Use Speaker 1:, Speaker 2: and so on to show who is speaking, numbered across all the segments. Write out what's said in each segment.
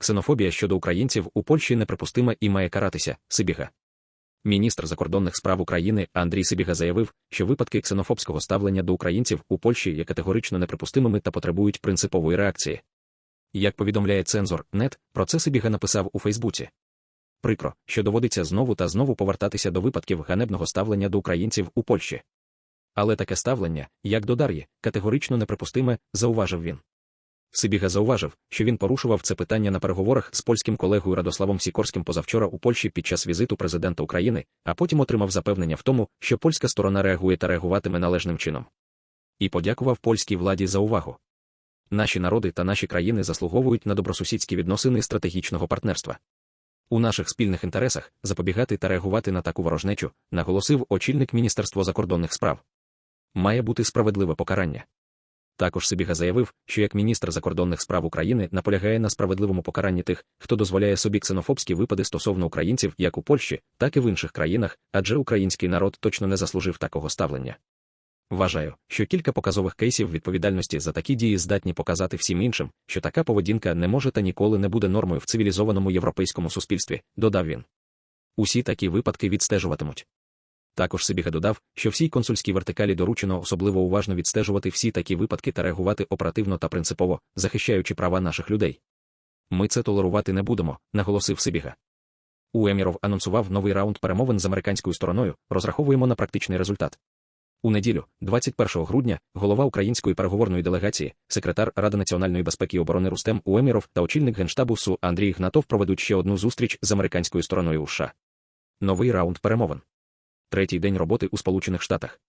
Speaker 1: Ксенофобія щодо українців у Польщі неприпустима і має каратися. Сибіга. Міністр закордонних справ України Андрій Сибіга заявив, що випадки ксенофобського ставлення до українців у Польщі є категорично неприпустимими та потребують принципової реакції. Як повідомляє цензор нет, про це Сибіга написав у Фейсбуці. Прикро, що доводиться знову та знову повертатися до випадків ганебного ставлення до українців у Польщі. Але таке ставлення, як до Дар'ї, категорично неприпустиме, зауважив він. Сибіга зауважив, що він порушував це питання на переговорах з польським колегою Радославом Сікорським позавчора у Польщі під час візиту президента України, а потім отримав запевнення в тому, що польська сторона реагує та реагуватиме належним чином. І подякував польській владі за увагу. Наші народи та наші країни заслуговують на добросусідські відносини стратегічного партнерства. У наших спільних інтересах запобігати та реагувати на таку ворожнечу, наголосив очільник Міністерства закордонних справ. Має бути справедливе покарання. Також Сибіга заявив, що як міністр закордонних справ України наполягає на справедливому покаранні тих, хто дозволяє собі ксенофобські випади стосовно українців як у Польщі, так і в інших країнах, адже український народ точно не заслужив такого ставлення. Вважаю, що кілька показових кейсів відповідальності за такі дії здатні показати всім іншим, що така поведінка не може та ніколи не буде нормою в цивілізованому європейському суспільстві, додав він. Усі такі випадки відстежуватимуть. Також Сибіга додав, що всій консульській вертикалі доручено особливо уважно відстежувати всі такі випадки та реагувати оперативно та принципово, захищаючи права наших людей. Ми це толерувати не будемо, наголосив Сибіга. Уеміров анонсував новий раунд перемовин з американською стороною, розраховуємо на практичний результат. У неділю, 21 грудня, голова української переговорної делегації, секретар Ради національної безпеки і оборони Рустем Уеміров та очільник генштабу СУ Андрій Гнатов проведуть ще одну зустріч з американською стороною у США. Новий раунд перемовин третій день роботи у Сполучених Штатах.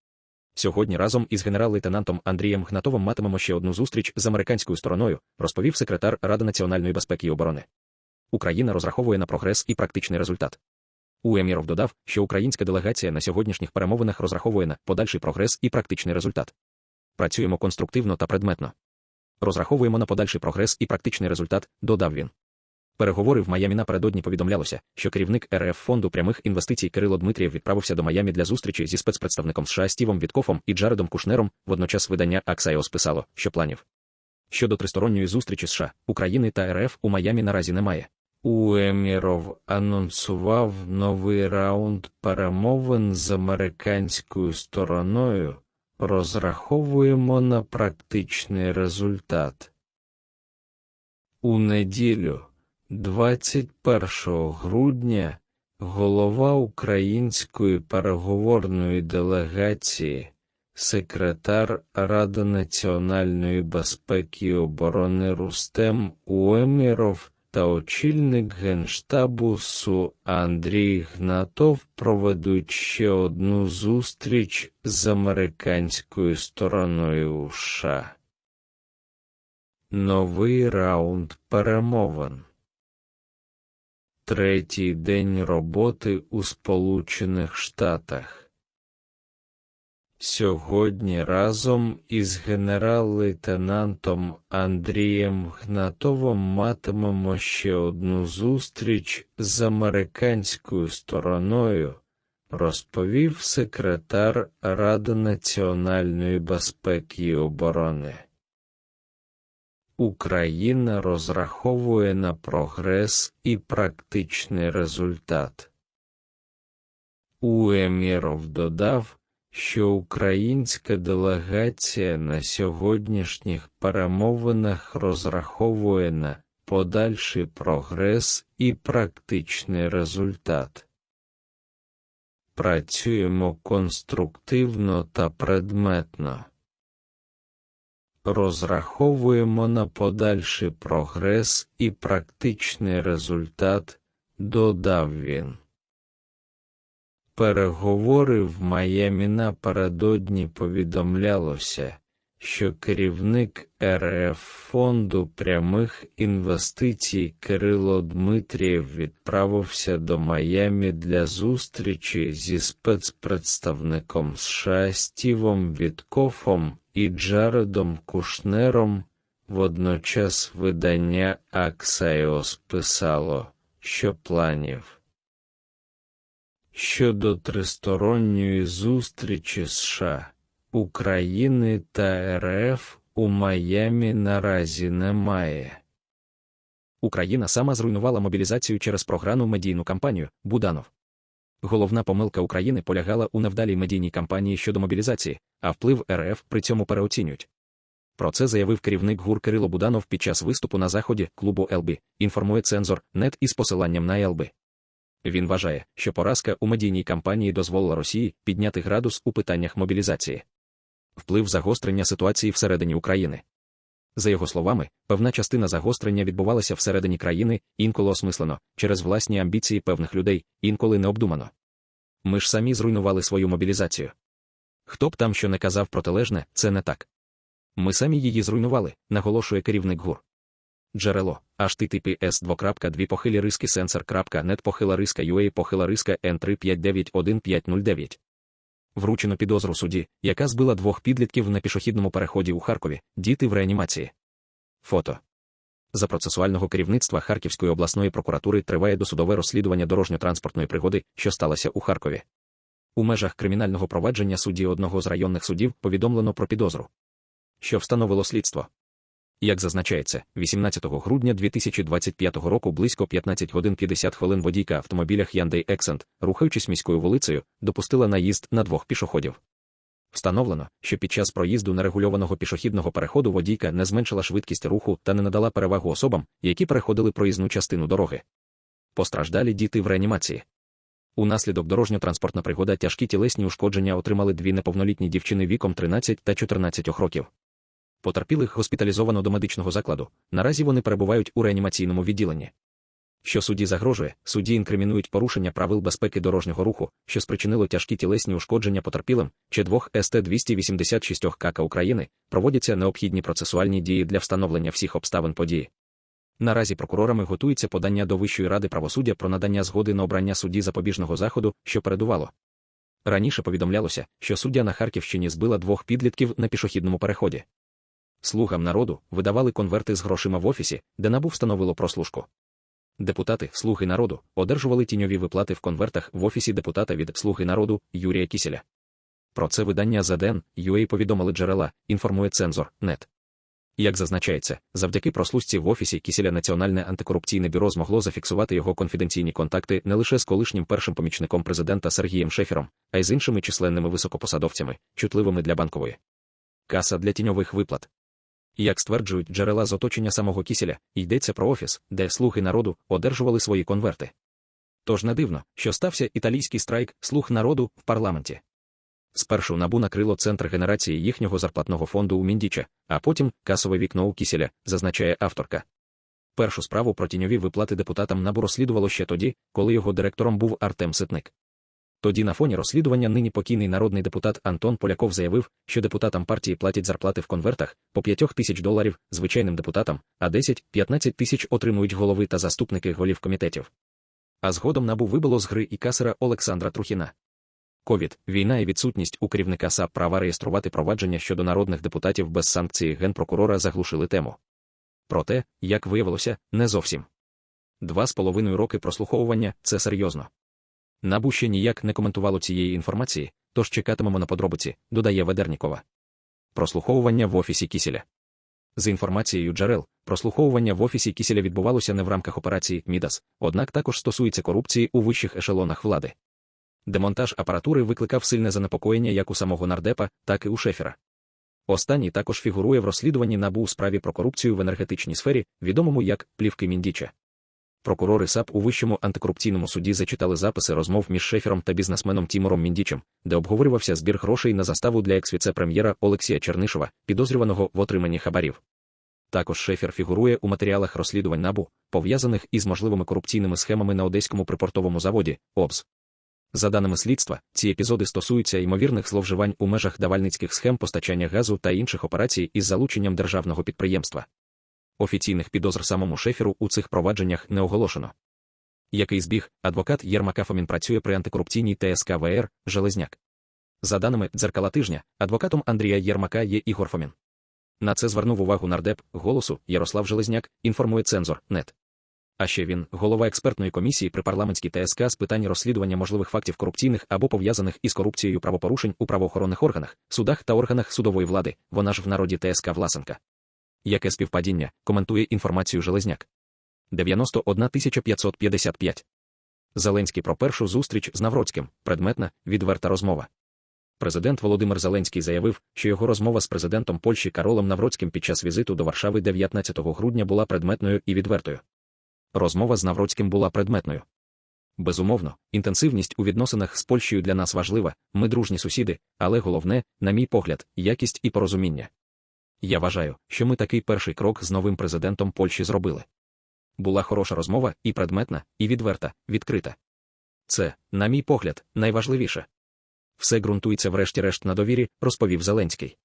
Speaker 1: Сьогодні разом із генерал-лейтенантом Андрієм Гнатовим матимемо ще одну зустріч з американською стороною, розповів секретар Ради національної безпеки і оборони. Україна розраховує на прогрес і практичний результат. Уеміров додав, що українська делегація на сьогоднішніх перемовинах розраховує на подальший прогрес і практичний результат. Працюємо конструктивно та предметно. Розраховуємо на подальший прогрес і практичний результат, додав він. Переговори в Майамі напередодні повідомлялося, що керівник РФ фонду прямих інвестицій Кирило Дмитрієв відправився до Майамі для зустрічі зі спецпредставником США Стівом Віткофом і Джаредом Кушнером. Водночас видання Аксайос писало, що планів щодо тристоронньої зустрічі США, України та РФ у Майамі наразі немає. Уеміров анонсував новий раунд перемовин з американською стороною. Розраховуємо на практичний результат. У неділю. 21 грудня голова української переговорної делегації, секретар Ради національної безпеки і оборони Рустем Уеміров та очільник Генштабу СУ Андрій Гнатов проведуть ще одну зустріч з американською стороною у США. Новий раунд перемовин третій день роботи у Сполучених Штатах. Сьогодні разом із генерал-лейтенантом Андрієм Гнатовим матимемо ще одну зустріч з американською стороною, розповів секретар Ради національної безпеки і оборони. Україна розраховує на прогрес і практичний результат. Уеміров додав, що українська делегація на сьогоднішніх перемовинах розраховує на подальший прогрес і практичний результат. Працюємо конструктивно та предметно розраховуємо на подальший прогрес і практичний результат, додав він. Переговори в Майамі напередодні повідомлялося, що керівник РФ фонду прямих інвестицій Кирило Дмитрієв відправився до Майамі для зустрічі зі спецпредставником США Стівом Віткофом і Джаредом Кушнером. Водночас видання Аксайос писало, що планів щодо тристоронньої зустрічі США, України та РФ у Майамі наразі немає. Україна сама зруйнувала мобілізацію через програну медійну кампанію Буданов. Головна помилка України полягала у невдалій медійній кампанії щодо мобілізації, а вплив РФ при цьому переоцінюють. Про це заявив керівник ГУР Кирило Буданов під час виступу на заході клубу ЛБ, інформує цензор НЕТ із посиланням на ЛБ. Він вважає, що поразка у медійній кампанії дозволила Росії підняти градус у питаннях мобілізації. Вплив загострення ситуації всередині України. За його словами, певна частина загострення відбувалася всередині країни, інколи осмислено, через власні амбіції певних людей, інколи необдумано. Ми ж самі зруйнували свою мобілізацію. Хто б там що не казав протилежне, це не так. Ми самі її зруйнували, наголошує керівник ГУР. Джерело https 2.2 похилі риски сенсор.нет похила риска UA похила риска N35911509. Вручено підозру суді, яка збила двох підлітків на пішохідному переході у Харкові, діти в реанімації. Фото. За процесуального керівництва Харківської обласної прокуратури триває досудове розслідування дорожньо-транспортної пригоди, що сталося у Харкові. У межах кримінального провадження судді одного з районних судів повідомлено про підозру, що встановило слідство. Як зазначається, 18 грудня 2025 року близько 15 годин 50 хвилин водійка автомобіля Hyundai Accent, рухаючись міською вулицею, допустила наїзд на двох пішоходів. Встановлено, що під час проїзду нерегульованого пішохідного переходу водійка не зменшила швидкість руху та не надала перевагу особам, які переходили проїзну частину дороги. Постраждалі діти в реанімації. Унаслідок дорожньо-транспортна пригода тяжкі тілесні ушкодження отримали дві неповнолітні дівчини віком 13 та 14 років. Потерпілих госпіталізовано до медичного закладу. Наразі вони перебувають у реанімаційному відділенні. Що судді загрожує, судді інкримінують порушення правил безпеки дорожнього руху, що спричинило тяжкі тілесні ушкодження потерпілим, чи двох СТ-286 КК України, проводяться необхідні процесуальні дії для встановлення всіх обставин події. Наразі прокурорами готується подання до Вищої ради правосуддя про надання згоди на обрання судді запобіжного заходу, що передувало. Раніше повідомлялося, що суддя на Харківщині збила двох підлітків на пішохідному переході. Слугам народу видавали конверти з грошима в офісі, де набу встановило прослушку. Депутати Слуги народу одержували тіньові виплати в конвертах в офісі депутата від Слуги народу Юрія Кіселя. Про це видання ЗДН UA повідомили джерела, інформує цензор НЕТ. Як зазначається, завдяки прослушці в офісі Кіселя Національне антикорупційне бюро змогло зафіксувати його конфіденційні контакти не лише з колишнім першим помічником президента Сергієм Шефером, а й з іншими численними високопосадовцями, чутливими для банкової. Каса для тіньових виплат. Як стверджують джерела з оточення самого Кіселя, йдеться про офіс, де слуги народу одержували свої конверти. Тож не дивно, що стався італійський страйк слуг народу в парламенті. Спершу набу накрило центр генерації їхнього зарплатного фонду у Міндіча, а потім касове вікно у Кіселя, зазначає авторка. Першу справу про тіньові виплати депутатам набу розслідувало ще тоді, коли його директором був Артем Ситник. Тоді на фоні розслідування нині покійний народний депутат Антон Поляков заявив, що депутатам партії платять зарплати в конвертах по 5 тисяч доларів звичайним депутатам, а 10-15 тисяч отримують голови та заступники голів комітетів. А згодом набу вибило з гри і касера Олександра Трухіна. Ковід, війна і відсутність у керівника САП права реєструвати провадження щодо народних депутатів без санкції генпрокурора заглушили тему. Проте, як виявилося, не зовсім. Два з половиною роки прослуховування це серйозно. Набу ще ніяк не коментувало цієї інформації, тож чекатимемо на подробиці, додає Ведернікова. Прослуховування в офісі Кіселя. За інформацією джерел, прослуховування в офісі Кіселя відбувалося не в рамках операції Мідас, однак також стосується корупції у вищих ешелонах влади. Демонтаж апаратури викликав сильне занепокоєння як у самого нардепа, так і у шефера. Останній також фігурує в розслідуванні набу у справі про корупцію в енергетичній сфері, відомому як плівки Міндіча. Прокурори САП у Вищому антикорупційному суді зачитали записи розмов між шефером та бізнесменом Тімуром Міндічем, де обговорювався збір грошей на заставу для екс-віце-прем'єра Олексія Чернишова, підозрюваного в отриманні хабарів. Також шефер фігурує у матеріалах розслідувань набу, пов'язаних із можливими корупційними схемами на одеському припортовому заводі ОБС. За даними слідства, ці епізоди стосуються ймовірних зловживань у межах давальницьких схем постачання газу та інших операцій із залученням державного підприємства. Офіційних підозр самому шеферу у цих провадженнях не оголошено. Який збіг, адвокат Єрмака Фомін працює при антикорупційній ТСК ВР Железняк. За даними дзеркала тижня, адвокатом Андрія Єрмака є Ігор Фомін. На це звернув увагу нардеп голосу Ярослав Железняк, інформує цензор НЕТ. А ще він, голова експертної комісії при парламентській ТСК з питань розслідування можливих фактів корупційних або пов'язаних із корупцією правопорушень у правоохоронних органах, судах та органах судової влади, вона ж в народі ТСК Власенка. Яке співпадіння коментує інформацію Железняк. 91 555. Зеленський про першу зустріч з Навроцьким, предметна, відверта розмова. Президент Володимир Зеленський заявив, що його розмова з президентом Польщі Каролом Навроцьким під час візиту до Варшави 19 грудня була предметною і відвертою. Розмова з Навроцьким була предметною. Безумовно, інтенсивність у відносинах з Польщею для нас важлива, ми дружні сусіди, але головне, на мій погляд, якість і порозуміння. Я вважаю, що ми такий перший крок з новим президентом Польщі зробили. Була хороша розмова і предметна, і відверта, відкрита. Це, на мій погляд, найважливіше. Все ґрунтується врешті-решт на довірі, розповів Зеленський.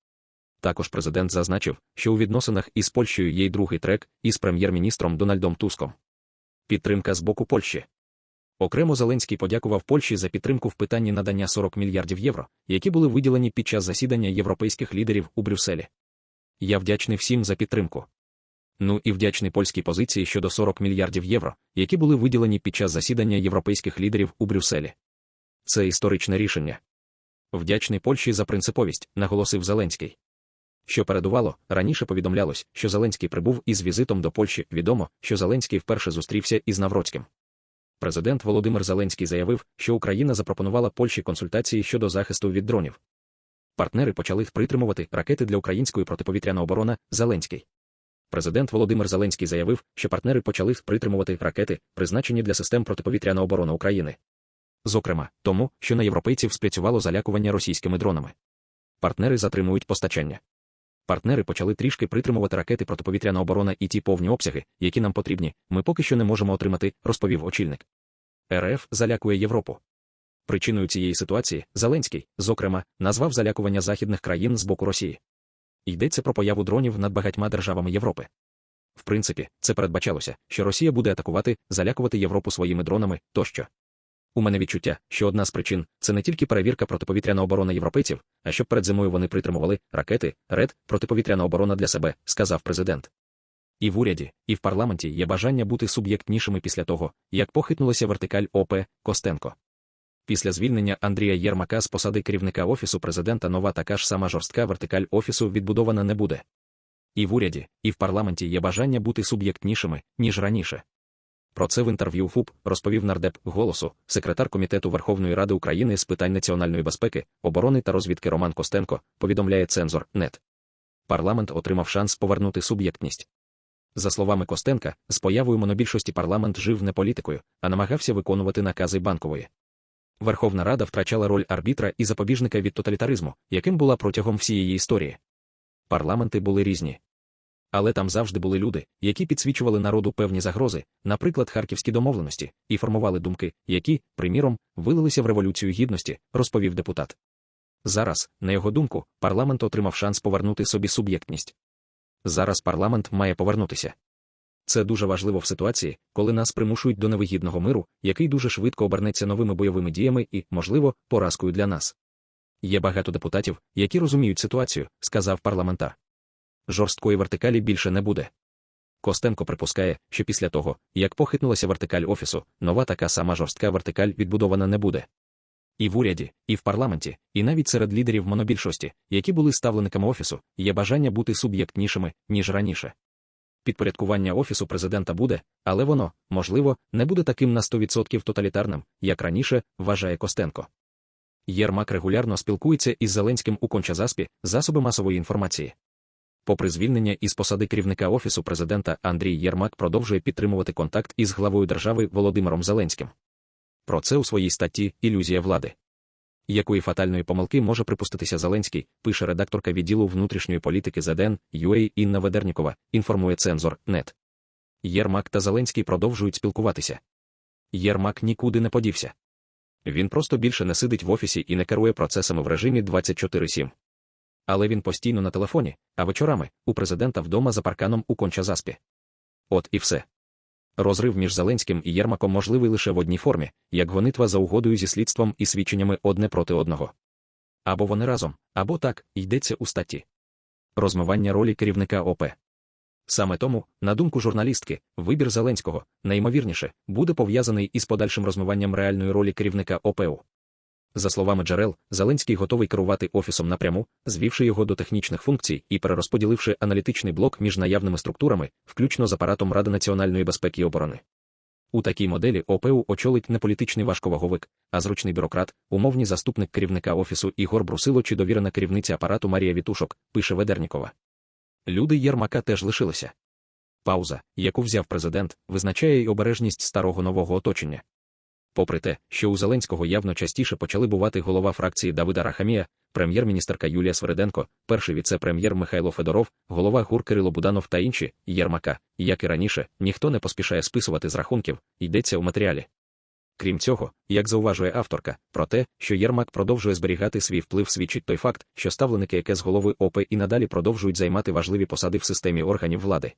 Speaker 1: Також президент зазначив, що у відносинах із Польщею є й другий трек із прем'єр-міністром Дональдом Туском. Підтримка з боку Польщі. Окремо Зеленський подякував Польщі за підтримку в питанні надання 40 мільярдів євро, які були виділені під час засідання європейських лідерів у Брюсселі. Я вдячний всім за підтримку. Ну і вдячний польській позиції щодо 40 мільярдів євро, які були виділені під час засідання європейських лідерів у Брюсселі. Це історичне рішення. Вдячний Польщі за принциповість, наголосив Зеленський. Що передувало, раніше повідомлялось, що Зеленський прибув із візитом до Польщі. Відомо, що Зеленський вперше зустрівся із Навроцьким. Президент Володимир Зеленський заявив, що Україна запропонувала Польщі консультації щодо захисту від дронів. Партнери почали притримувати ракети для української протиповітряної оборони Зеленський. Президент Володимир Зеленський заявив, що партнери почали притримувати ракети, призначені для систем протиповітряної оборони України. Зокрема, тому, що на європейців спрацювало залякування російськими дронами. Партнери затримують постачання. Партнери почали трішки притримувати ракети протиповітряна оборона і ті повні обсяги, які нам потрібні, ми поки що не можемо отримати, розповів очільник. РФ залякує Європу. Причиною цієї ситуації Зеленський, зокрема, назвав залякування західних країн з боку Росії. Йдеться про появу дронів над багатьма державами Європи. В принципі, це передбачалося, що Росія буде атакувати, залякувати Європу своїми дронами тощо. У мене відчуття, що одна з причин це не тільки перевірка протиповітряна оборона європейців, а щоб перед зимою вони притримували ракети, ред, протиповітряна оборона для себе, сказав президент. І в уряді, і в парламенті є бажання бути суб'єктнішими після того, як похитнулася вертикаль ОП Костенко. Після звільнення Андрія Єрмака з посади керівника Офісу президента нова така ж сама жорстка вертикаль Офісу відбудована не буде. І в уряді, і в парламенті є бажання бути суб'єктнішими, ніж раніше. Про це в інтерв'ю ФУП розповів нардеп голосу, секретар Комітету Верховної Ради України з питань національної безпеки, оборони та розвідки Роман Костенко, повідомляє цензор НЕТ. Парламент отримав шанс повернути суб'єктність. За словами Костенка, з появою монобільшості парламент жив не політикою, а намагався виконувати накази банкової. Верховна Рада втрачала роль арбітра і запобіжника від тоталітаризму, яким була протягом всієї історії. Парламенти були різні. Але там завжди були люди, які підсвічували народу певні загрози, наприклад, харківські домовленості, і формували думки, які, приміром, вилилися в революцію гідності, розповів депутат. Зараз, на його думку, парламент отримав шанс повернути собі суб'єктність. Зараз парламент має повернутися. Це дуже важливо в ситуації, коли нас примушують до невигідного миру, який дуже швидко обернеться новими бойовими діями і, можливо, поразкою для нас. Є багато депутатів, які розуміють ситуацію, сказав парламентар. Жорсткої вертикалі більше не буде. Костенко припускає, що після того, як похитнулася вертикаль офісу, нова така сама жорстка вертикаль відбудована не буде. І в уряді, і в парламенті, і навіть серед лідерів монобільшості, які були ставлениками офісу, є бажання бути суб'єктнішими, ніж раніше. Підпорядкування офісу президента буде, але воно, можливо, не буде таким на 100% тоталітарним, як раніше, вважає Костенко. Єрмак регулярно спілкується із Зеленським у Кончазаспі, засоби масової інформації. Попри звільнення із посади керівника Офісу президента Андрій Єрмак продовжує підтримувати контакт із главою держави Володимиром Зеленським. Про це у своїй статті Ілюзія влади. Якої фатальної помилки може припуститися Зеленський, пише редакторка відділу внутрішньої політики ЗДН ЮЕЙ Інна Ведернікова, інформує цензор НЕТ. Єрмак та Зеленський продовжують спілкуватися. Єрмак нікуди не подівся. Він просто більше не сидить в офісі і не керує процесами в режимі 24-7. Але він постійно на телефоні, а вечорами у президента вдома за парканом у кончазаспі. От і все. Розрив між Зеленським і Єрмаком можливий лише в одній формі, як гонитва за угодою зі слідством і свідченнями одне проти одного. Або вони разом, або так, йдеться у статті. Розмивання ролі керівника ОП. Саме тому, на думку журналістки, вибір Зеленського, найімовірніше, буде пов'язаний із подальшим розмиванням реальної ролі керівника ОПУ. За словами джерел, Зеленський готовий керувати офісом напряму, звівши його до технічних функцій і перерозподіливши аналітичний блок між наявними структурами, включно з апаратом Ради національної безпеки і оборони. У такій моделі ОПУ очолить не політичний важковаговик, а зручний бюрократ, умовний заступник керівника офісу Ігор Брусило чи довірена керівниця апарату Марія Вітушок, пише Ведернікова. Люди Єрмака теж лишилися. Пауза, яку взяв президент, визначає й обережність старого нового оточення. Попри те, що у Зеленського явно частіше почали бувати голова фракції Давида Рахамія, прем'єр-міністерка Юлія Свериденко, перший віце-прем'єр Михайло Федоров, голова ГУР Кирило Буданов та інші Єрмака, як і раніше, ніхто не поспішає списувати з рахунків, йдеться у матеріалі. Крім цього, як зауважує авторка, про те, що Єрмак продовжує зберігати свій вплив, свідчить той факт, що ставленики яке з голови ОП і надалі продовжують займати важливі посади в системі органів влади.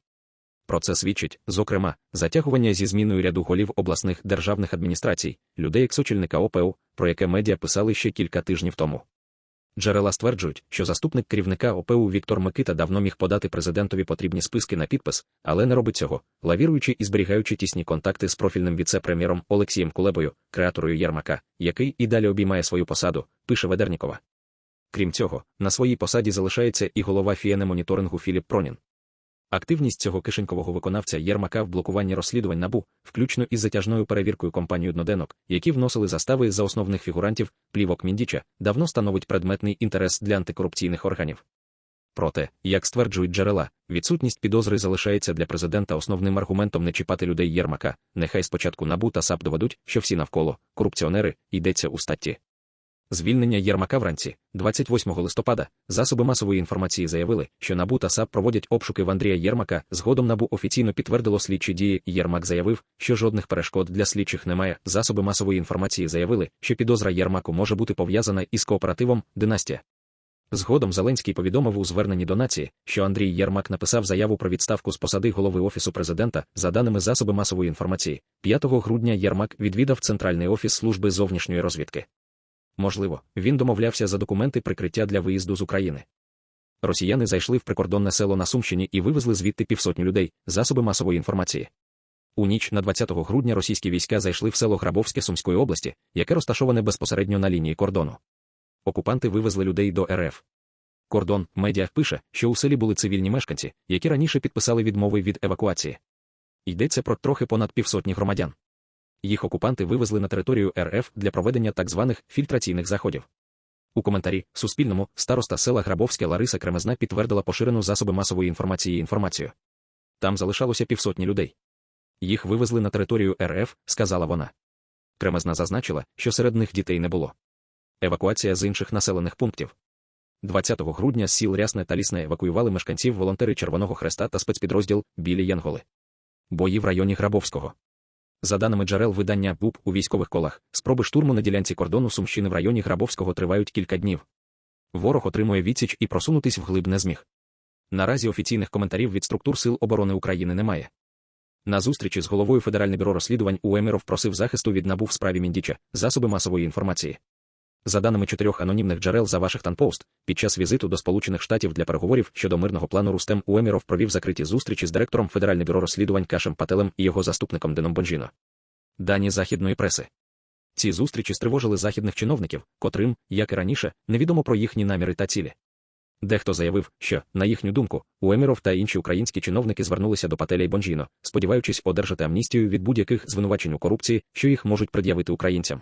Speaker 1: Про це свідчить, зокрема, затягування зі зміною ряду голів обласних державних адміністрацій, людей як сочільника ОПУ, про яке медіа писали ще кілька тижнів тому. Джерела стверджують, що заступник керівника ОПУ Віктор Микита давно міг подати президентові потрібні списки на підпис, але не робить цього, лавіруючи і зберігаючи тісні контакти з профільним віце-прем'єром Олексієм Кулебою, креаторою Єрмака, який і далі обіймає свою посаду, пише Ведернікова. Крім цього, на своїй посаді залишається і голова фієне моніторингу Філіп Пронін. Активність цього кишенькового виконавця Єрмака в блокуванні розслідувань набу, включно із затяжною перевіркою компанії одноденок, які вносили застави за основних фігурантів плівок Міндіча, давно становить предметний інтерес для антикорупційних органів. Проте, як стверджують джерела, відсутність підозри залишається для президента основним аргументом не чіпати людей Єрмака. Нехай спочатку набу та САП доведуть, що всі навколо корупціонери йдеться у статті. Звільнення Єрмака вранці, 28 листопада, засоби масової інформації заявили, що НАБУ та САП проводять обшуки в Андрія Єрмака. Згодом НАБУ офіційно підтвердило слідчі дії. Єрмак заявив, що жодних перешкод для слідчих немає. Засоби масової інформації заявили, що підозра Єрмаку може бути пов'язана із кооперативом Династія. Згодом Зеленський повідомив у зверненні до нації, що Андрій Єрмак написав заяву про відставку з посади голови Офісу президента, за даними засоби масової інформації. 5 грудня Єрмак відвідав Центральний офіс служби зовнішньої розвідки. Можливо, він домовлявся за документи прикриття для виїзду з України. Росіяни зайшли в прикордонне село на Сумщині і вивезли звідти півсотні людей, засоби масової інформації. У ніч на 20 грудня російські війська зайшли в село Грабовське Сумської області, яке розташоване безпосередньо на лінії кордону. Окупанти вивезли людей до РФ. Кордон медіа пише, що у селі були цивільні мешканці, які раніше підписали відмови від евакуації. Йдеться про трохи понад півсотні громадян. Їх окупанти вивезли на територію РФ для проведення так званих фільтраційних заходів. У коментарі Суспільному староста села Грабовське Лариса Кремезна підтвердила поширену засоби масової інформації інформацію. Там залишалося півсотні людей. Їх вивезли на територію РФ, сказала вона. Кремезна зазначила, що серед них дітей не було. Евакуація з інших населених пунктів. 20 грудня з сіл Рясне та Лісне евакуювали мешканців волонтери Червоного Хреста та спецпідрозділ Білі Янголи. Бої в районі Грабовського. За даними джерел видання БУП у військових колах, спроби штурму на ділянці кордону Сумщини в районі Грабовського тривають кілька днів. Ворог отримує відсіч і просунутись вглиб не зміг. Наразі офіційних коментарів від структур Сил оборони України немає. На зустрічі з головою Федеральне бюро розслідувань Уеміров просив захисту від НАБУ в справі Міндіча, засоби масової інформації. За даними чотирьох анонімних джерел за Вашингтон Пост, під час візиту до Сполучених Штатів для переговорів щодо мирного плану Рустем Уеміров провів закриті зустрічі з директором Федеральне бюро розслідувань Кашем Пателем і його заступником Деном Бонжіно. Дані західної преси. Ці зустрічі стривожили західних чиновників, котрим, як і раніше, невідомо про їхні наміри та цілі. Дехто заявив, що, на їхню думку, Уеміров та інші українські чиновники звернулися до Пателя й Бонжіно, сподіваючись одержати амністію від будь-яких звинувачень у корупції, що їх можуть пред'явити українцям.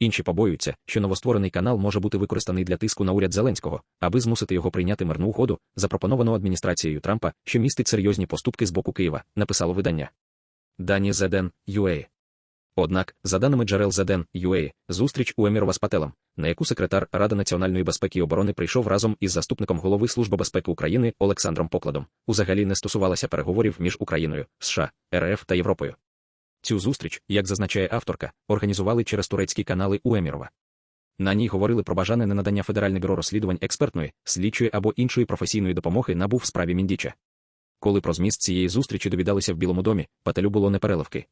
Speaker 1: Інші побоюються, що новостворений канал може бути використаний для тиску на уряд Зеленського, аби змусити його прийняти мирну угоду, запропоновану адміністрацією Трампа, що містить серйозні поступки з боку Києва, написало видання. Дані ZN, UA. Однак, за даними джерел ZN, UA, зустріч у Емірова з Пателем, на яку секретар Ради національної безпеки і оборони прийшов разом із заступником голови Служби безпеки України Олександром Покладом, узагалі не стосувалася переговорів між Україною, США, РФ та Європою. Цю зустріч, як зазначає авторка, організували через турецькі канали Уемірова. На ній говорили про бажане ненадання Федеральне бюро розслідувань експертної, слідчої або іншої професійної допомоги набув в справі Міндіча. Коли про зміст цієї зустрічі довідалися в Білому домі, Пателю було непереливки.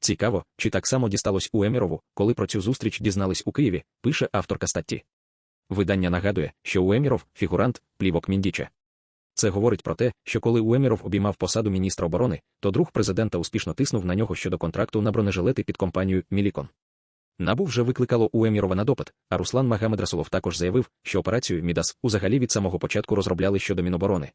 Speaker 1: Цікаво, чи так само дісталось у Емірову, коли про цю зустріч дізнались у Києві, пише авторка статті. Видання нагадує, що Уеміров фігурант плівок Міндіча. Це говорить про те, що коли Уеміров обіймав посаду міністра оборони, то друг президента успішно тиснув на нього щодо контракту на бронежилети під компанією Мілікон. Набу вже викликало Уемірова на допит, а Руслан Магамедрасулов також заявив, що операцію Мідас узагалі від самого початку розробляли щодо Міноборони.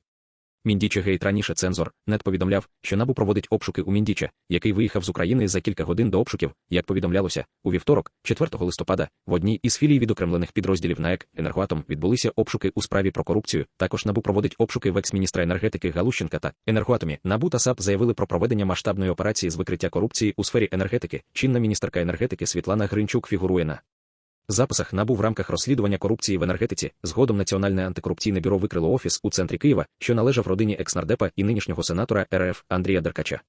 Speaker 1: Міндіча Гейт раніше цензор нет повідомляв, що набу проводить обшуки у Міндіча, який виїхав з України за кілька годин до обшуків, як повідомлялося, у вівторок, 4 листопада, в одній із філій відокремлених підрозділів НАЕК «Енергоатом» відбулися обшуки у справі про корупцію. Також набу проводить обшуки в екс-міністра енергетики Галущенка та енергоатомі. Набу та САП заявили про проведення масштабної операції з викриття корупції у сфері енергетики. Чинна міністерка енергетики Світлана Гринчук фігурує на записах набу в рамках розслідування корупції в енергетиці. Згодом Національне антикорупційне бюро викрило офіс у центрі Києва, що належав родині екснардепа і нинішнього сенатора РФ Андрія Деркача.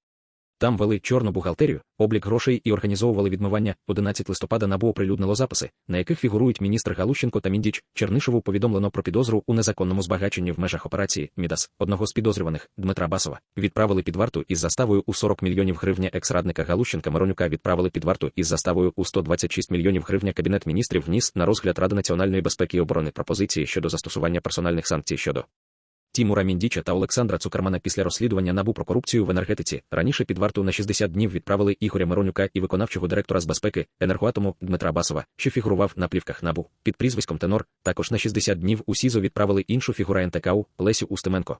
Speaker 1: Там вели чорну бухгалтерію, облік грошей і організовували відмивання. 11 листопада НАБУ оприлюднило записи, на яких фігурують міністр Галущенко та Міндіч. Чернишову повідомлено про підозру у незаконному збагаченні в межах операції Мідас, одного з підозрюваних Дмитра Басова. Відправили під варту із заставою у 40 мільйонів гривня екс-радника Галущенка Миронюка відправили під варту із заставою у 126 мільйонів гривня Кабінет міністрів вніс на розгляд Ради національної безпеки і оборони пропозиції щодо застосування персональних санкцій щодо Тімура Міндіча та Олександра Цукермана після розслідування набу про корупцію в енергетиці раніше під варту на 60 днів відправили Ігоря Миронюка і виконавчого директора з безпеки енергоатому Дмитра Басова, що фігурував на плівках набу під прізвиськом Тенор. Також на 60 днів у СІЗО відправили іншу фігура НТКУ Лесю Устименко.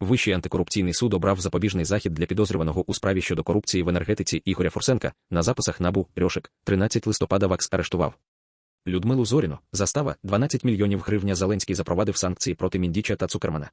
Speaker 1: Вищий антикорупційний суд обрав запобіжний захід для підозрюваного у справі щодо корупції в енергетиці Ігоря Форсенка. На записах набу Рьошик 13 листопада ВАКС арештував. Людмилу Зоріну, застава 12 мільйонів гривня Зеленський запровадив санкції проти Міндіча та Цукермана.